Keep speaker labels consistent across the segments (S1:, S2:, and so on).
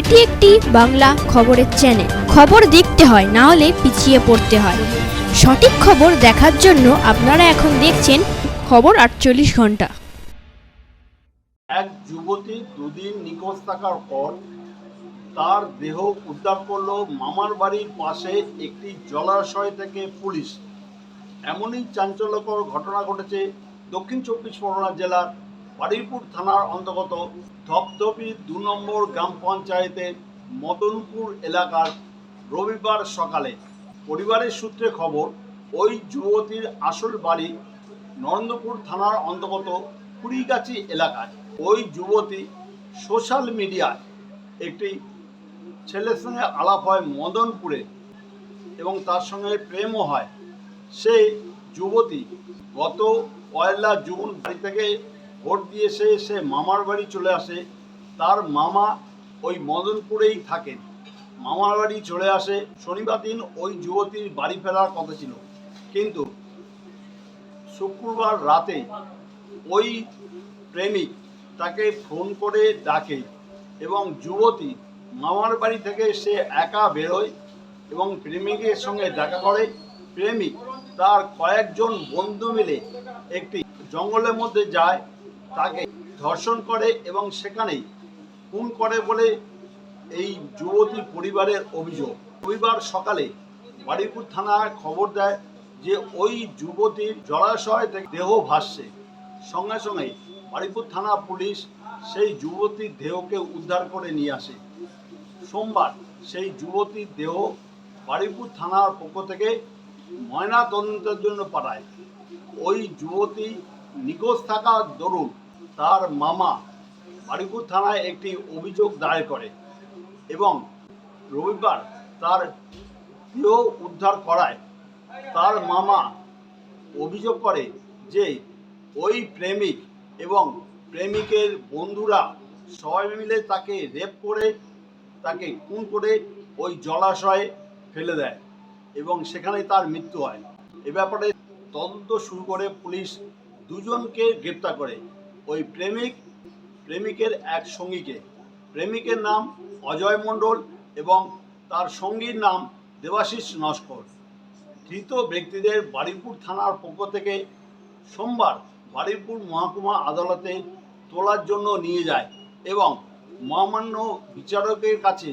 S1: এটি একটি বাংলা খবরের চ্যানেল খবর দেখতে হয়, না হলে পিছিয়ে পড়তে হয়। সঠিক খবর দেখার জন্য আপনারা এখন দেখছেন খবর আটচল্লিশ ঘণ্টা।
S2: এক যুবতী দুদিন নিখোঁজ থাকার পর তার দেহ উদ্ধার করল মামার বাড়ির পাশে একটি জলাশয় থেকে পুলিশ। এমনই চাঞ্চল্যকর ঘটনা ঘটেছে দক্ষিণ চব্বিশ পরগনা জেলার বারুইপুর থানার অন্তর্গত ধপধপি দু নম্বর গ্রাম পঞ্চায়েতের মদনপুর এলাকার রবিবার সকালে পরিবারের সূত্রে খবর, ওই যুবতীর আসল বাড়ি নরেন্দ্রপুর থানার অন্তর্গত কুড়িগাছি এলাকায়। ওই যুবতী সোশ্যাল মিডিয়ায় একটি ছেলের সঙ্গে আলাপ হয় মদনপুরে এবং তার সঙ্গে প্রেমও হয়। সেই যুবতী গত পয়লা জুন বাড়ি থেকে ভোট দিয়ে সে সে মামার বাড়ি চলে আসে। তার মামা ওই মদনপুরেই থাকেন। মামার বাড়ি চলে আসে শনিবার দিন ওই যুবতীর বাড়ি ফেরার কথা ছিল। কিন্তু শুক্রবার রাতে ওই প্রেমিক তাকে ফোন করে ডাকে এবং যুবতী মামার বাড়ি থেকে সে একা বেরোয় এবং প্রেমিকের সঙ্গে দেখা করে। প্রেমিক তার কয়েকজন বন্ধু মিলে একটি জঙ্গলের মধ্যে যায় তাকে ধর্ষণ করে এবং সেখানেই খুন করে বলে এই যুবতী পরিবারের অভিযোগ। রবিবার সকালে বারুইপুর থানায় খবর দেয় যে ওই যুবতীর জলাশয় থেকে দেহ ভাসছে। সঙ্গে সঙ্গে বারুইপুর থানা পুলিশ সেই যুবতীর দেহকে উদ্ধার করে নিয়ে আসে। সোমবার সেই যুবতীর দেহ বারুইপুর থানার পক্ষ থেকে ময়না তদন্তের জন্য পাঠায়। ওই যুবতী নিখোঁজ থাকার দরুন তার মামা বারুইপুর থানায় একটি অভিযোগ দায়ের করে এবং রবিবার তার দেহ উদ্ধার করায় তার মামা অভিযোগ করে যে ওই প্রেমিক এবং প্রেমিকের বন্ধুরা সবাই মিলে তাকে রেপ করে, তাকে খুন করে ওই জলাশয়ে ফেলে দেয় এবং সেখানে তার মৃত্যু হয়। এ ব্যাপারে তদন্ত শুরু করে পুলিশ দুজনকে গ্রেপ্তার করে। ওই প্রেমিক, প্রেমিকের এক সঙ্গীকে। প্রেমিকের নাম অজয় মণ্ডল এবং তার সঙ্গীর নাম দেবাশিস নস্কর। ধৃত ব্যক্তিদের বারুইপুর থানার পক্ষ থেকে সোমবার বারুইপুর মহকুমা আদালতে তোলার জন্য নিয়ে যায় এবং মহামান্য বিচারকের কাছে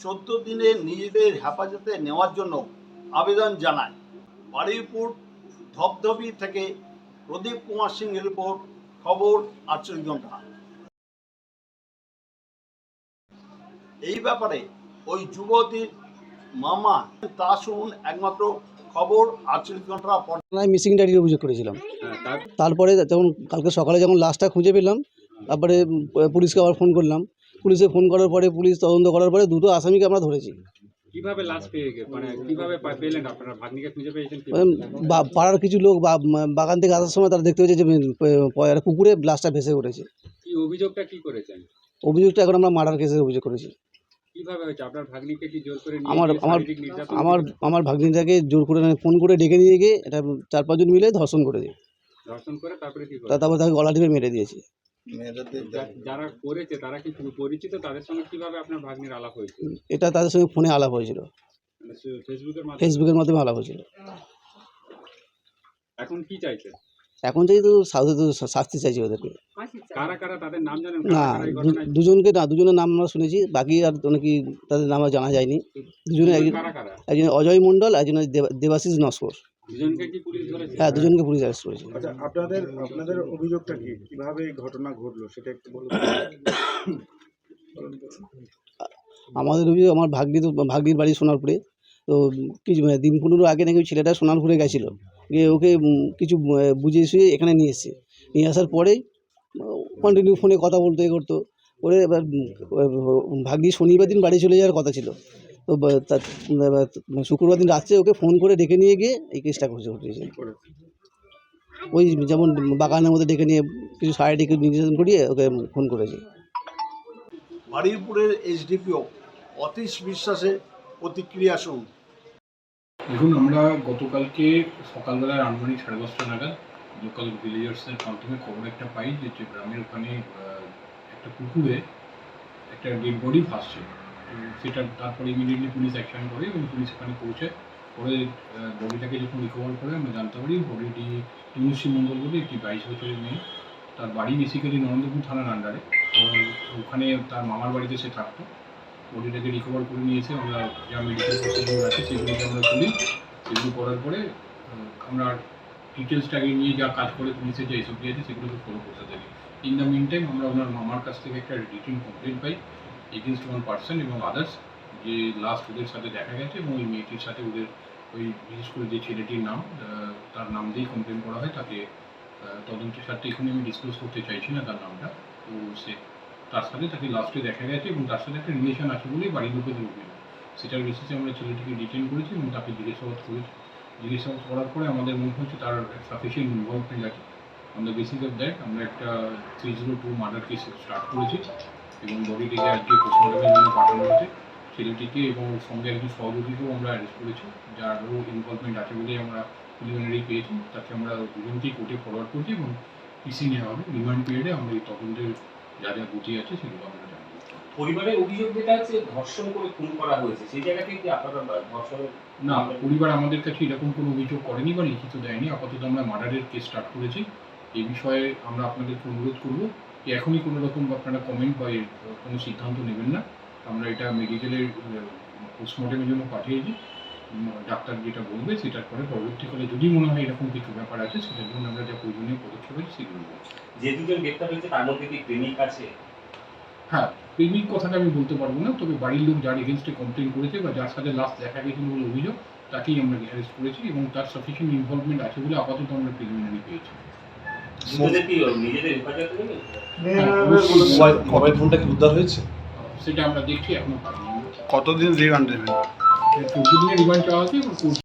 S2: চোদ্দ দিনে নিজেদের হেফাজতে নেওয়ার জন্য আবেদন জানায়। বারুইপুর ধপধপি থেকে প্রদীপ কুমার সিং রিপোর্ট খবর আটচল্লিশ ঘণ্টা। এই ব্যাপারে ওই যুবতীর মামা তা শুনুন একমাত্র খবর আটচল্লিশ ঘণ্টা
S3: থানায় মিসিং ডায়েরির অভিযোগ করেছিলাম।
S4: হ্যাঁ,
S3: তারপরে যখন কালকে সকালে যখন লাশটা খুঁজে পেলাম তারপরে পুলিশকে আবার ফোন করলাম। পুলিশে ফোন করার পরে পুলিশ তদন্ত করার পরে দুটো আসামিকে আমরা ধরেছি।
S4: কীভাবে লাশ পেয়ে গে মানে কীভাবে পেলেন আপনারা? ভাগ্নিকে খুঁজে পেয়েছেন
S3: মানে বা- পাড়ার কিছু লোক বাগান থেকে আসার সময় তারা দেখতে পেয়েছে যে পুকুরে লাশটা ভেসে উঠেছে।
S4: কি অভিযোগটা কি করেছেন?
S3: অভিযোগটা এখন আমরা মার্ডার কেসের অভিযোগ করেছি।
S4: কীভাবে হয়েছে? আপনার ভাগ্নিকে কি জোর করে
S3: আমার আমার আমার আমার ভাগ্নিটাকে জোর করে ফোন করে ডেকে নিয়ে গিয়ে এটা চার পাঁচজন মিলে ধর্ষণ করেছে
S4: ধর্ষণ করে তারপরে কি
S3: তারপর তাকে গলা টিপে মেরে দিয়েছে।
S4: যারা করেছে তারা কি পরিচিত? তাদের সঙ্গে কীভাবে আপনার ভাগ্নির আলাপ হয়েছে
S3: এটা তাদের সঙ্গে ফোনে আলাপ হয়েছিল।
S4: মানে ফেসবুকের মাধ্যমে?
S3: আলাপ হয়েছিল।
S4: এখন কি চাইছে?
S3: এখন চাই তো সাউথে তো শাস্তি চাইছি ওদেরকে।
S4: কারা কারা? তাদের নাম জানেন?
S3: না
S4: কারা কারা এই
S3: দু-
S4: ঘটনায়?
S3: দুজনকে না দুজনের নাম আমরা শুনেছি বাকি আর নাকি তাদের নাম আর জানা যায়নি। দুজনে একজন
S4: কারা কারা?
S3: একজন অজয় মণ্ডল একজন দেবা- দেবাশিস নস্কর। হ্যাঁ দুজনকে পুলিশ অ্যারেস্ট করেছে।
S5: আচ্ছা আপনাদের আপনাদের অভিযোগটা কি? কীভাবে এই ঘটনা ঘটলো? সেটা একটু বলুন।
S3: আমাদের অভিযোগ আমার ভাগ্নি তো ভাগ্নির বাড়ি সোনারপুরে। তো কিছু মানে দিন পনেরো আগে নাকি ওই ছেলেটা সোনারপুরে গেছিল। গিয়ে ওকে কিছু বুঝিয়ে শুয়ে এখানে নিয়ে এসছে। নিয়ে আসার পরেই কন্টিনিউ ফোনে কথা বলতে এ করতো। করে এবার ভাগ্নি শনিবার দিন বাড়ি চলে যাওয়ার কথা ছিল। তো বা- শুক্রবার দিন রাত্রে ওকে ফোন করে ডেকে নিয়ে গিয়ে এই কেসটা করছে ঘটিয়েছে ওই যেমন বাগানের মধ্যে ডেকে নিয়ে কিছু শারীরিক নির্যাতন করিয়ে ওকে ফোন করেছে।
S2: বারুইপুরের এইচডিপিও অতীশ বিশ্বাসের প্রতিক্রিয়া শুনুন।
S6: দেখুন আমরা গতকালকে সকালবেলায় আনুমানিক সাড়ে দশটা নাগাদ লোকাল ভিলেজার্সের মাধ্যমে খবর একটা পাই যে গ্রামের ওখানে একটা পুকুরে একটা ডেড বডি ভাসছে। সেটা তারপরে ইমিডিয়েটলি পুলিশ অ্যাকশন করে এবং পুলিশ এখানে পৌঁছে। পরে বডিটাকে যখন রিকভার করে, আমরা জানতে পারি বডিটি তনুশ্রী মণ্ডল বলে একটি বাইশ বছরের মেয়ে। তার বাড়ি বেসিক্যালি নরেন্দ্রপুর থানার আন্ডারে ওখানে তার মামার বাড়িতে সে থাকতো। বডিটাকে রিকভার করে নিয়ে এসে আমরা যা মেডিকেল প্রসিডিউর আছে সেগুলোকে আমরা করি। সেগুলো করার পরে আমরা ডিটেলসটাকে নিয়ে যা কাজ করে পুলিশের যে এসওপি আছে সেগুলোকে ফলো করতে থাকি। ইন দ্য মিন টাইম আমরা ওনার মামার কাছ থেকে একটা রিটিন কমপ্লেন পাই। এগেনস্ট ওয়ান পার্সন এবং আদার্স যে লাস্ট ওদের সাথে দেখা গেছে এবং ওই মেয়েটির সাথে ওদের ওই বিশেষ করে যে ছেলেটির নাম তার নাম দিয়েই কমপ্লেন করা হয়, তাকে তদন্তের সাথে এখানে আমি ডিসক্লোজ করতে চাইছি না তার নামটা। তো সে, তার সাথে তাকে লাস্টে দেখা গেছে এবং তার সাথে একটা রিলেশন আছে বলেই বাড়ির লোকেদের অভিযোগ। সেটার বেসিসে আমরা ছেলেটিকে ডিটেন করেছি এবং তাকে জিজ্ঞাসাবাদ করেছি। জিজ্ঞাসাবাদ করার পরে আমাদের মনে হচ্ছে তার সাফিসিয়েন্ট ইনভলভমেন্ট আছে। On the basis of that আমরা একটা three zero two murder case start করেছি। এবং বডিটিকে আজকে পোস্টমর্টমের জন্য পাঠানো হয়েছে ছেলেটিকে এবং সঙ্গে একজন সহযোগীকেও আমরা অ্যারেস্ট করেছি যারও ইনভলভমেন্ট আছে বলেই আমরা প্রিলিমিনারি পেয়েছি। তাকে আমরা দুজনকেই কোর্টে ফরওয়ার্ড করছি এবং পিসি নেওয়া হবে। রিমান্ড পিরিয়ডে আমরা এই তদন্তের যা যা গতি আছে সেগুলো আমরা জানব।
S7: পরিবারের অভিযোগ যেটা আছে ধর্ষণ করে খুন করা হয়েছে সেই জায়গা থেকে কি আপনারা ধর্ষণের
S6: না পরিবার আমাদের কাছে এরকম কোনো অভিযোগ করেনি বা লিখিত দেয়নি। আপাতত আমরা মার্ডারের কেস স্টার্ট করেছি। এই বিষয়ে আমরা আপনাদেরকে অনুরোধ করব। এখনই কোনো রকম আপনারা কমেন্ট বা কোনো সিদ্ধান্ত নেবেন না। আমরা এটা মেডিকেলের পোস্টমর্টমের জন্য পাঠিয়েছি। ডাক্তার যেটা বলবে সেটার পরে পরবর্তীকালে যদি মনে হয় এরকম কিছু ব্যাপার আছে সেটার জন্য আমরা যা প্রয়োজনীয় পদক্ষেপ আছে সেগুলো নেব।
S7: যে দুজন গ্রেপ্তার হয়েছে তার মধ্যে কি প্রেমিক আছে?
S6: হ্যাঁ প্রেমিক কথাটা আমি বলতে পারব না তবে বাড়ির লোক যার এগেনস্টে কমপ্লেন করেছে বা যার সাথে লাস্ট দেখা গেছিল বলে অভিযোগ তাকেই আমরা অ্যারেস্ট করেছি এবং তার সাফিসিয়েন্ট ইনভলভমেন্ট আছে বলে আপাতত আমরা প্রিলিমিনারি পেয়েছি।
S8: মোবাইল ফোনটা কি উদ্ধার হয়েছে?
S6: সেটা আমরা দেখছি এখন
S2: কতদিন রিমান্ড দেবেন?
S6: দুদিনের দিনের রিমান্ড চাওয়া court